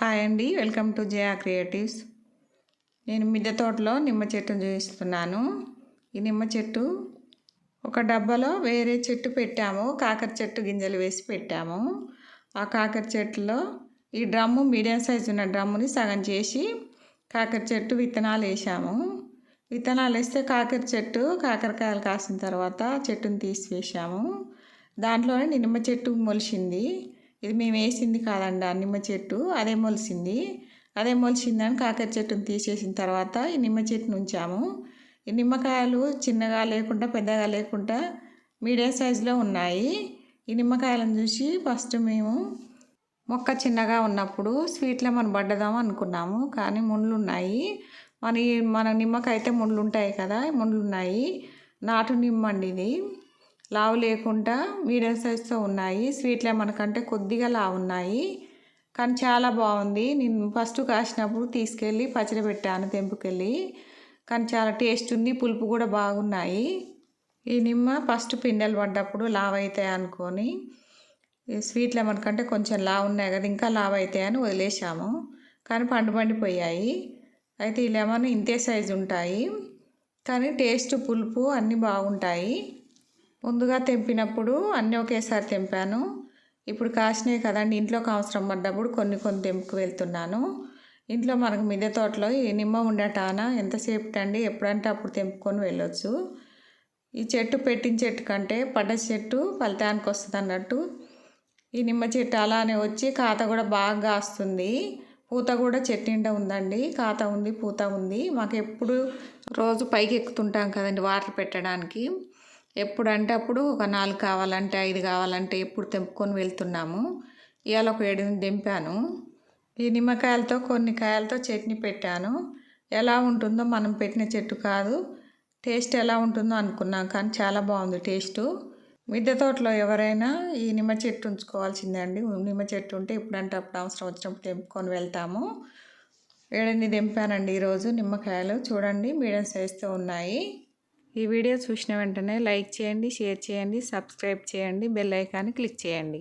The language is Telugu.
హాయ్ అండి వెల్కమ్ టు జయా క్రియేటివ్స్. నేను మిద్దె తోటలో నిమ్మ చెట్టును చూపిస్తున్నాను ఈ నిమ్మ చెట్టు ఒక డబ్బాలో వేరే చెట్టు పెట్టాము కాకర చెట్టు గింజలు వేసి పెట్టాము. ఆ కాకర చెట్టులో ఈ డ్రమ్ము మీడియం సైజు ఉన్న డ్రమ్ముని సగం చేసి కాకర చెట్టు విత్తనాలు వేసాము. విత్తనాలు వేస్తే కాకర చెట్టు కాకరకాయలు కాసిన తర్వాత చెట్టుని తీసివేసాము. దాంట్లోనే నిమ్మ చెట్టు మొలిచింది ఇది మేము వేసింది కాదండి నిమ్మ చెట్టు అదే మొలిసింది. అదే మొలిసిందని కాకర చెట్టును తీసేసిన తర్వాత ఈ నిమ్మ చెట్టును ఉంచాము. ఈ నిమ్మకాయలు చిన్నగా లేకుండా పెద్దగా లేకుండా మీడియం సైజులో ఉన్నాయి. ఈ నిమ్మకాయలను చూసి ఫస్ట్ మేము మొక్క చిన్నగా ఉన్నప్పుడు స్వీట్లో మనం పడ్డదాం అనుకున్నాము. కానీ ముళ్ళు ఉన్నాయి. మన మన నిమ్మకాయ అయితే ముళ్ళు ఉంటాయి కదా ముళ్ళు ఉన్నాయి. నాటు నిమ్మండి ఇది. లావు లేకుండా మీడియం సైజ్తో ఉన్నాయి. స్వీట్లో మనకంటే కొద్దిగా లావు ఉన్నాయి. కానీ చాలా బాగుంది. నేను ఫస్ట్ కాసినప్పుడు తీసుకెళ్ళి పచ్చడి పెట్టాను తెంపుకెళ్ళి. కానీ చాలా టేస్ట్ ఉంది. పులుపు కూడా బాగున్నాయి. ఈ నిమ్మ ఫస్ట్ పిండెలు పడ్డప్పుడు లావ్ అవుతాయి అనుకొని స్వీట్లో మనకంటే కొంచెం లావు ఉన్నాయి కదా ఇంకా లావ్ అవుతాయని వదిలేసాము కానీ పండు పండిపోయాయి. అయితే ఈ లెమన్ ఇంతే సైజు ఉంటాయి. కానీ టేస్ట్ పులుపు అన్నీ బాగుంటాయి. ముందుగా తెంపినప్పుడు అన్నీ ఒకేసారి తెంపాను. ఇప్పుడు కాసినాయి కదండి ఇంట్లోకి అవసరం పడ్డప్పుడు కొన్ని కొన్ని తెంపుకు వెళ్తున్నాను. ఇంట్లో మనకు మిద్దె తోటలో ఈ నిమ్మ ఉండటాన ఎంతసేపు అండి ఎప్పుడంటే అప్పుడు తెంపుకొని వెళ్ళొచ్చు. ఈ చెట్టు పెట్టిన చెట్టు కంటే పడ్డ చెట్టు ఫలితానికి వస్తుంది అన్నట్టు ఈ నిమ్మ చెట్టు అలానే వచ్చి కాత కూడా బాగా కాస్తుంది. పూత కూడా చెట్టు నిండా ఉందండి. కాత ఉంది పూత ఉంది. మాకు ఎప్పుడు రోజు పైకి ఎక్కుతుంటాం కదండి వాటర్ పెట్టడానికి. ఎప్పుడంటే అప్పుడు ఒక నాలుగు కావాలంటే ఐదు కావాలంటే ఎప్పుడు తెంపుకొని వెళ్తున్నాము. ఇవాళ ఒక ఏడు దింపాను ఈ నిమ్మకాయలతో కొన్ని కాయలతో చట్నీ పెట్టాను. ఎలా ఉంటుందో మనం పెట్టిన చెట్టు కాదు. టేస్ట్ ఎలా ఉంటుందో అనుకున్నాం కానీ చాలా బాగుంది టేస్టు. మిద్దె తోటలో ఎవరైనా ఈ నిమ్మ చెట్టు ఉంచుకోవాల్సిందే అండి నిమ్మ చెట్టు ఉంటే ఇప్పుడంటే అప్పుడు అవసరం వచ్చినప్పుడు తెంపుకొని వెళ్తాము. ఏడెనిమిది దింపానండి ఈరోజు నిమ్మకాయలు. చూడండి మీడియం సైజుతో ఉన్నాయి. ఈ వీడియో చూసిన వెంటనే లైక్ చేయండి షేర్ చేయండి సబ్స్క్రైబ్ చేయండి బెల్ ఐకాన్ని క్లిక్ చేయండి.